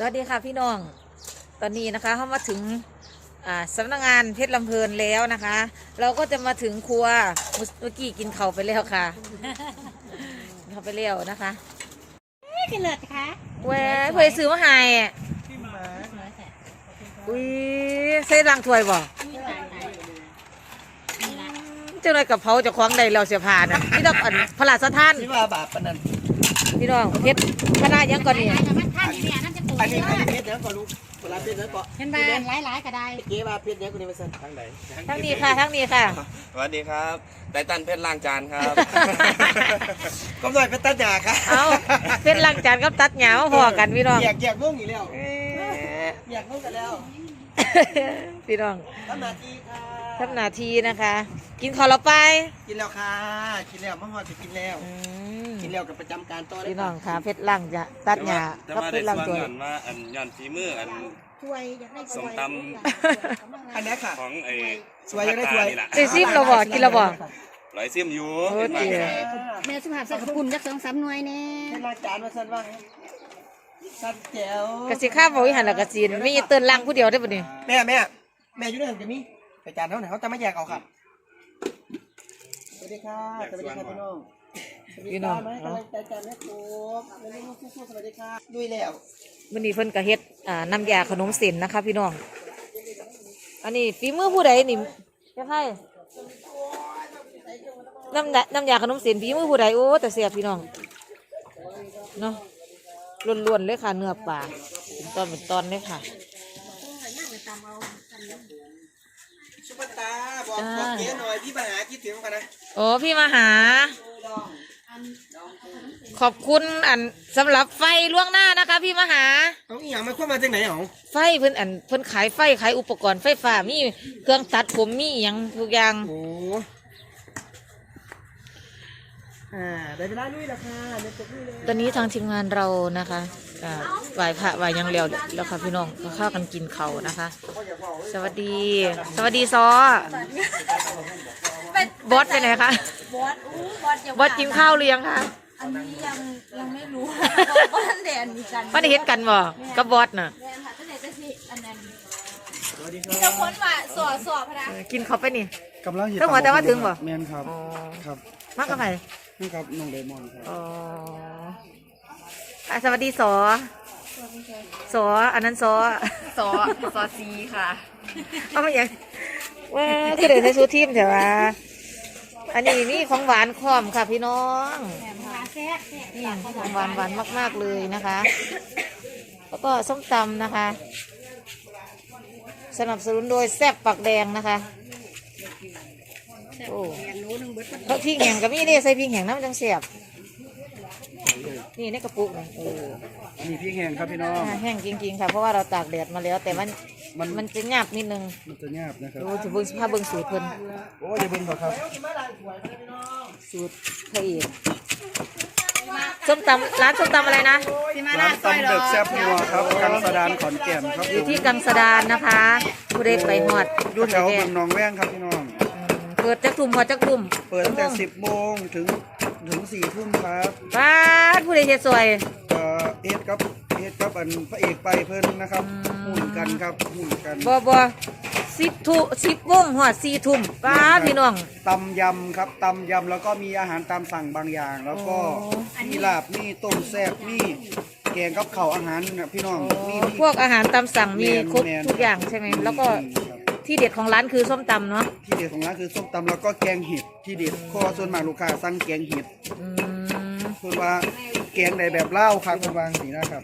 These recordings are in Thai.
สวัสดีค่ะพี่น้อง ตอนนี้นะคะเข้ามาถึงอ่าสำนักงานเพชรลำเพลินแล้วนะคะ เราก็จะมาถึงครัวเมื่อกี้กินเขาวไปแล้วค่ะกินเขาวไปแล้วนะคะกันเลยคะแหวเพื่อซื้อมาให้อะอุ้ยใส่ลังถ้วยบ่เจ้าหน่อยกับเผาเจะคว้าของใดเราเสียผ่านอะพี่ต้องอันพระราชทานนี่ว่าบาปปานนันพี่น้องเพชรคณะยังก่อนนี่ อันนี้อันนี้เพชรนะก็รู้เวลาเพชรนะก็เห็นบ้านหลายๆก็ได้เก๋ว่าเพชรเนี่ยคนนี้มาสั่นทางไหนทั้งนี้ค่ะทั้งนี้ค่ะสวัสดีครับไตตันเพชรล้างจานครับก็หน่อยเป็นตัดหยาค่ะเอาเป็นลังจานกับตัดหยามาพอกันพี่น้องอยากอยากง่วงอีกแล้วเอ๊ะอยากง่วงกันแล้วพี่น้องทำหน้าที่ค่ะ ทำหน้าที่นะคะ กินข้าวเราไปกินแล้วค่ะ กินแล้วมะฮอดจะกินแล้ว อืมกินแล้วกับประจำการต่อเลยพี่น้องค่ะเพชรลังจะตัดหยาแต่กับว่าเพได้ชรลังส่วนตัวก่อนว่าอันย้อนฝีมืออัน ช่วยอยากได้ส้มตอันนี้ค่ะ ของไอ้สวยยังได้สวย นี่แหละได้ซิมเราบอกกินเราบอก ร้อยเสียมอยู่โอ้เป็นบางเจ๋อย่างแม่สุภาพใส่กระปุ่นจักสองสามหน่วยแน่เป็นรายการมาสั่นว่าไงสั่นแจ๋วกะสิข้าวบอกวิหันละกะจีนไม่เตือนลังผู้เดียวได้ปะนี่แม่แม่แม่อยู่ในหันจะมี รายการเท่าไหร่เขาจะไม่แยกเอาค่ะสวัสดีค่ะสวัสดีค่ะพี่น้องพี่น้องมาให้เนาะกำลังใจกันนะครูแล้วลูกสู้ๆสวัสดีค่ะด้วยแล้ววันนี้เพิ่นกะเฮ็ดอ่าน้ำยาขนมเส้นนะคะพี่น้อง อันนี้ฝีมือผู้ใดนี่เจ้าไพ่น้ำยาน้ำยาขนมเส้นฝีมือผู้ใดโอ้แต่เสียบพี่น้องเนาะล้วนๆเลยค่ะเนื้อปลาเป็นตอนเป็นตอนเลยค่ะ ซุปเปอร์สตาร์ บอกบอกเก๋หน่อยพี่มาหาคิดถึงกันนะโอ้พี่มาหา ขอบคุณอันสำหรับไฟล่วงหน้านะคะ พี่มาหา เอาอีหยังมาเข้ามาจากไหนเหรอไฟเพิ่นอันเพิ่นขายไฟขายอุปกรณ์ไฟฟ้ามีเครื่องตัดผมมีอหยังทุกอย่างโอ้ อ่าได้เวลาลุยแล้วค่ะเดี๋ยวจะลุยเลยตอนนี้ทางทีมงานเรานะคะอ่าไหวพระไหวยังเร็วแล้วค่ะพี่น้องก็เข้ากันกินเขาวนะคะ สวัสดี สวัสดีซอบอสไปไหนคะบอสอู้บอสยังบอสกินข้าวหรือยังคะอันนี้ยังยังไม่รู้บอสแดนมีกันไม่ได้เห็นกันบ่กับบอสน่ะแม่ค่ะตั้งแต่จะสิอันนั้นสวัสดีคมีรัแต่บคนว่าสอสอบพะนะเออกินเขาวไปนี่ กำลังเห็นต้องบอกแต่ว่าถึงบ่ แมนครับอ๋อครับ มากกับไป นี่ครับน้องเดมอนครับอ๋ออะสวัสดีสอสออันนั้นสอสอสอซีค่ะ เอามาอย่างว่าคือเดินในซูทีมแต่ว่าอันนี้มีของหวานคอมค่ะพี่น้องแซ่บแซ่บนี่ของหวานหวานมาก ๆเลยนะคะ แล้วก็ส้มตำนะคะ สนับสนุนโดยแซ่บปักแดงนะคะ โอ้แล้วพริกแห้งก็มีเด้ใส่พริกแห้งน้ำจังเสียบนี่ในกระปุกนี่โอ้อันนี้พี่แห้งครับพี่น้อง แห้งจริงๆค่ะเพราะว่าเราตากแดดมาแล้ว แต่มันมันมันจะหยาบนิดนึงมันจะยาบนะครับดูจะเบิ่งสภาพเบิ่งสูตรเพิ่นโอ้ยอย่าเบิ่งหรอกครับสูตรพระเอกส้มตำร้านส้มตำอะไรนะร้านตำเด็กแซ่บนัวครับกังสดานขอนแก่นครับอยู่ที่กังสดานนะคะผู้ใดไปหอดอยู่แถวเมืองหนองแว้งครับพี่น้องเปิดจักทุ่มพอจักทุ่มเปิดตั้งแต่10โมงถึงถึง4ทุ่มครับบ้านผู้ใดเฮ็ดสวยเอ่อเอ็ดครับเอ็ดครับอันพระเอกไปเพิ่นนะครับหุ่นกันครับหุ่นกันบ่บ่สิบทุสิบวงหอดสี่ทุ่มป้าพี่น้อง ตำยำครับตำยำแล้วก็มีอาหารตามสั่งบางอย่าง แล้วก็โอ้ มีลาบมีต้มแซ่บมีแกงกับข้าวอาหารนะพี่น้องมีมี พวกอาหารตามสั่งมีครบแมนทุกอย่างใช่ไหม แล้วก็ครับ ที่เด็ดของร้านคือส้มตำเนาะที่เด็ดของร้านคือส้มตำแล้วก็แกงเห็ดที่เด็ดเพราะว่อส่วนมากลูกค้าสั่งแกงเห็ดอืมคือว่าแกงใดแบบเล่าวครับคุณวางสีนะครับ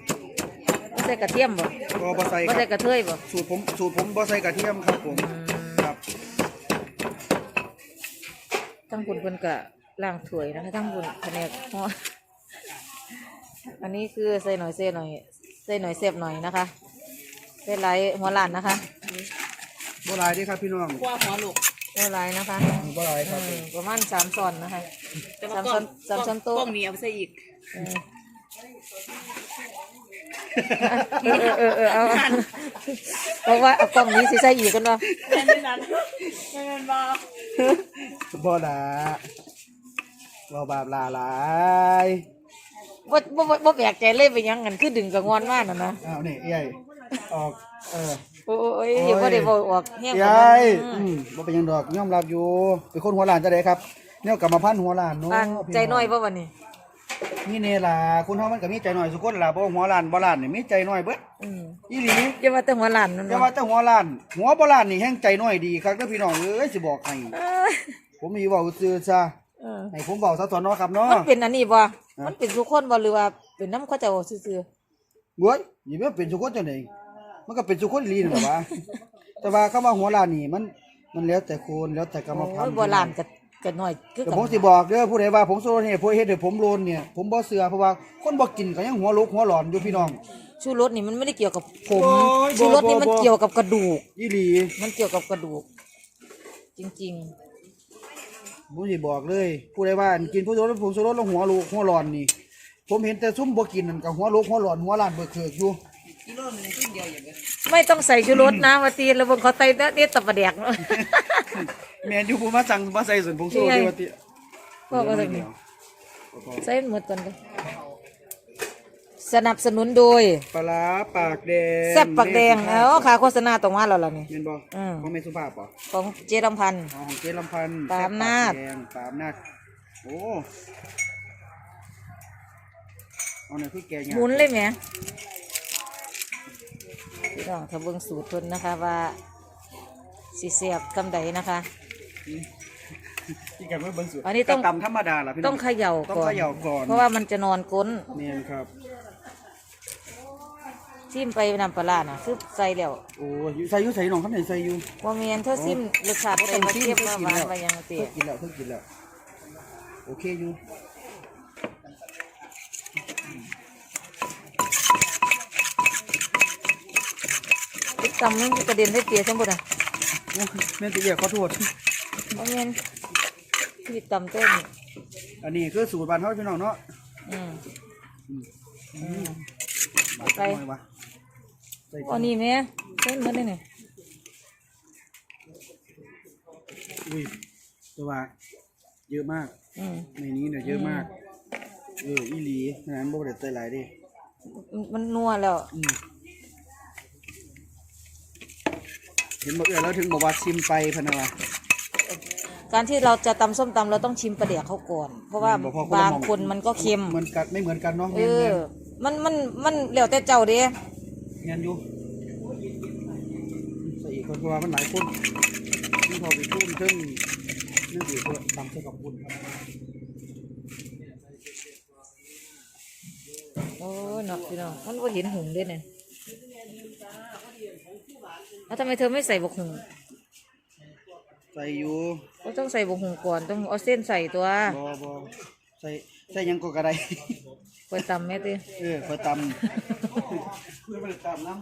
บ่ใส่กระเทียมบ่ก็บะไซคบ่รัใส่บกระเทยบ่สูตรผมสูตรผมบะไซกระเทียมครับผมครับทั้งบุญเพิ่นก็ล้างถ้วยนะคะทั้งบุญแผนกห่ออันนี้คือใส่หน่อยเส่หน่อยใส่หน่อยเสียบหน่อยนะคะใส่หลายหัวล้านนะคะ บะลายเด้วยครับพี่น้องใส่หลายนะคะบะลายครับอืมประมาณสามซอนนะคะสามซอนสามซอนโต๊ะ กล้องนี้เอาไปใส่อีกเออเออเออเออเอาเพราะว่าเอากล้องนี้สิใส่อีกกันวะแม่นนั้นแม่นบ่บะลาบะบาปลาหลายบบ่บ่บ่บ่แปลกใจเลยเป็นหยังกันคือดึงกับงอนมากน่ะนะอ้าวนี่ใหญ่ออกเออ โอ้ย อย่าบ่ได้บ่ออกแฮงใหกว่าญ่นั้นอืมบ่เป็นหยังดอกยอมรับอยู่เป็นคนหัวล้านจะได้ครับแนวกรรมพันธุ์หัวล้านเนาะบ้านใจน้อยบ่วันนี้นี่เนล่ะคุณเฮามันก็มีใจน้อยสุคนล่ะเพราะว่าหัวล้านบ่ล้านนี่มีใจน้อยเบิดอืมอีหลีอย่าว่าแต่หัวหลานนั่นแต่ว่าว่าแต่หัวล้าน หัวบ่ล้านนี่แฮงใจน้อยดีครับเด้อพี่น้องเอ้ยสิบอกให้เอ้ยผมมีเว้าซื่อซะเออให้ผมเว้าซะตอนเนาะครับเนาะ มันเป็นอันนี้บ่มันเป็นทุกคนบ่หรือว่าเป็นน้ำเขาเจ้าซื่อเว้ยอย่าไปว่าเป็นสุคนจังได๋ มันก็เป็นสุคนอีหลีนั่นแหละวะแต่ว่าคำว่าหัวล้านนี่มัน มันแล้วแต่คนแล้วแต่กรรมโอ้พันยธุ์บ่หลานก็ก็น้อยคือแต่กันผมสิบอกเด้อผู้ใดว่าผมโซโลเนี่ยผู้เฮ็ดให้ผมโลนเนี่ยผมบ่เชื่อเพราะว่าคนบ่กินก็ยังหัวลุกหัวหลอนอยู่พี่น้อง ชูรสนี่มันไม่ได้เกี่ยวกับผมโอ้ยบ่ชูรสนี่มันบ่บ่ เกี่ยวกับกระดูก อีหลี มันเกี่ยวกับกระดูก จริง ผมสิบอกเลยผู้ใดว่ากินผู้โซโลผมโซโลแล้วหัวลุกหัวหลอนนี่ ผมเห็นแต่ซุ่มบ่กินนั่นก็หัวลุกหัวหลอนหัวล้านเบิกเคิกอยู่ ๆไม่ต้องใส่ชูรสนะว่าตีแล้วเบิ่งเขาใส่เด็ดตับปลาแดกเนาะแม่นอยู่ผู้มาสั่งมาใส่ส่วนผงโซโลนี่ไงเด้ว่าติพ่อก็ใส่นี่ใส่หมดกันเลยสนับสนุนโดยปลาร้าปากแดงแซ่บปักแดงเอ้าขาโฆษณาตรงมาแล้วล่ะนี่ แม่นบ่อืม ของแม่สุภาพบ่ของเจดำพันธ์อ๋อของเจ๊ลำพันธ์ปาล์มนาฏ แซ่บปกแดงปาล์มนาดโอ้เอาหน่อยคือแกงหมุนเลยไหม พี่น้องถ้าเบิ่งสูตรเพิ่นนะคะว่าสิเสียบกำใดนะคะ ที่กันว่าเบิ่งสุดอันนี้ต้อง กระตำธรรมดาล่ะพี่น้อง ต้องเขย่าต้องก่อนเขย่าก่อน เพราะว่ามันจะนอนก้นเนียนครับ ซิมไปนำปลาร้าน่ะคือใส่แล้วโอ้ยใส่อยู่ใส่หนองข้างในใส่อยู่ว่าเมียนเธอซิมรสชาติไปมาเทียบมาหวานไปยังเตี๋เพิ่ยงกินแล้วเพิ่งกินแล้ว โอเคอยู่ ติดตำมันกระเด็นได้เตี๋ยทั้งหมดอะโอ้ยแม่ตีเอียขอโทษว่าเมียนติดตำเต้นอันนี้คือสูตรบ้านเฮาพี่น้องเนาะอืมบ้านไปน้อยวะใส่อันนี้แม่เต้นหมันได้เนี่ยอุ้ยแต่ว่าเยอะมากอืมในนี้เนี่ยเยอะมาก เอออีหลีนั้นบ่ได้ใส่หลายเดิมันนัวแล้ว อืม เห็นบอกเออแล้วถึงบอกว่าชิมไปพะนะวะ การที่เราจะตำส้มตำเราต้องชิมปลาเดียกเขาก่อน เพราะว่าบอกพ่อบางละหม่อคนมันก็เค็มเหมือนกันไม่เหมือนกันเนาะเอแม่นอมันมันมันแล้วแต่เจ้าเด้แม่นอยู่ใส่อีกคนเพราะว่ามันหลายคนนี่พอไปทุ่มซึ่งนี่อยู่เพื่อทำเพื่อกับคุณครับโอ้ยเนาะพี่น้องมันก็เห็นหุงด้วยเนี่ย แล้วทำไมเธอไม่ใส่บกหุงใส่อยู่ก็ต้องใส่บกหุงก่อนต้องเอาเส้นใส่ตัวบอบอใส่ใส่หยังก็กระไดคอยตำแม่ติเออคอยตำเพื่อไปตำน้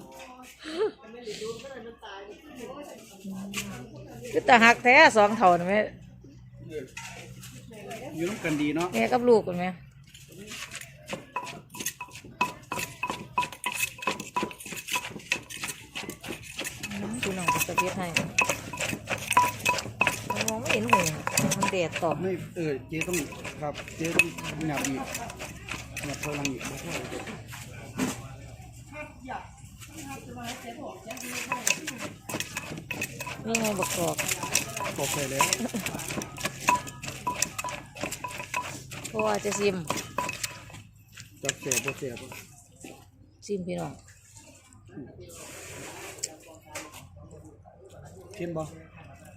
คือตาหักแท้สองเท่านะแม่ำอยู่น้ำกันดีเนาะ แม่กับลูกกันไหมอืมพี่น้อง จะเพียให้มันมองไม่เห็นหุงมันแดดตอบไม่เออเจ๊ต้องครับเจ๊ต้องหยับอีกหยับพลังอีกบ่พอเลยนี่ไงบักกอกตกไปแล้วเพราะว่าจะซิมจับเสียบบ่เสียบซิมพี่น้อง เข้มบ่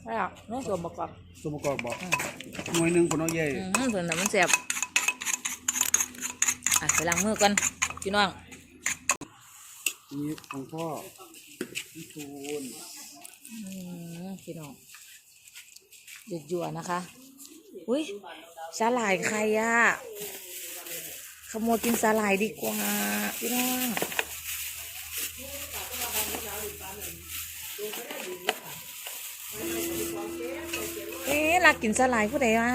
ไม่หรอกน้องสวมบักกอกสมประกอบบ่หน่วยหนึ่งคนเอาใหญ่อืมส่วนนั้นมันแสบอะไปล้างมือกันพี่น้องนี่ของพ่อพี่ทูนอืมพี่น้องหยุดยัวๆนะคะ อุ้ยสาหร่ายใครอะขโมยกินสาหร่ายดีกว่าพี่น้อง เอ๊ะรักกินสาหร่ายผู้ใดวะ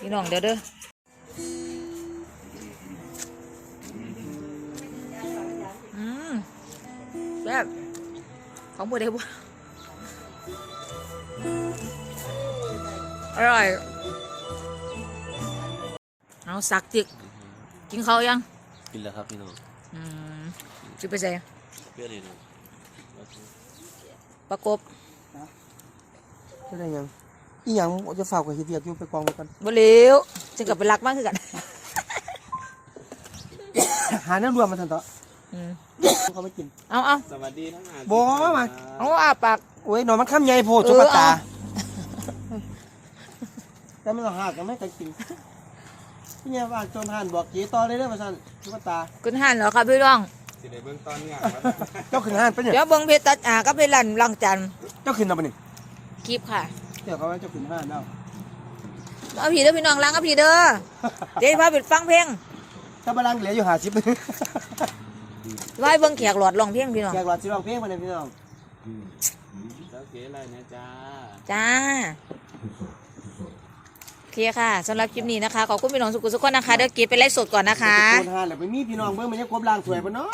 พี่น้องเดี๋ยวเด้ออืมแบบของผู้ใดบ่อร่อย เอาสักจิกกินเขายัง กินแล้วครับพี่น้อง อืมจิไปใส่เพื่อนเลยนะประกบจะได้ยังอีหยังจะฝากกับเฮียเวียกอยู่ไปกองไว้กันบ่เหลียวจึงกับไปรักมากคือกัน หาเนื้อรวมมาทันต่ออืมเขาไม่กิน เอาเอาสวัสดีทั้งอาบ่มาเอาอาปากโอ้ยหนอนมันข้ามใหญ่โพดเออจุกตาเอาแต่ไม่ต้องหากันไม่กันกินพี่เนี่ยว่าจนหันบอกจีต่อเลยเด้อมาสั่น จุกตาขึ้นหันเหรอครับพี่น้อง สิได้เบื้องต้นเนี่ยเจ้าขึ้นหันไปเนี่ยเดี๋ยวเบิ่งเพชรตัดอ่าก็ไปลั่นลังจันทร์เจ้าขึ้นเอาไปนี่คลิปค่ะเดี๋ยวเขาว่าเจ้าขึ้นหันเอาเอาผีเด้อพี่น้องล้างเอาผีเด้อเดี๋ยวพาไปฟังเพลงถ้าบาลังเหลืออยู่หาสิบไว้เบิ่งแขกหลอดร้องเพลงพี่น้องแขกหลอดสิร้องเพลงมาเนี่ยพี่น้องโอเคอะไรนะจ้า จ้าโอ เคค่ะสำหรับคลิปนี้นะคะ ขอบคุณพี่น้องสุขุมสุกคนนะคะ เดี๋ยวเก็บไปไล่สดก่อนนะคะ โดนหันแล้วไปมีพี่น้องเบิ่งมันยังกบลางสวยปะเนาะ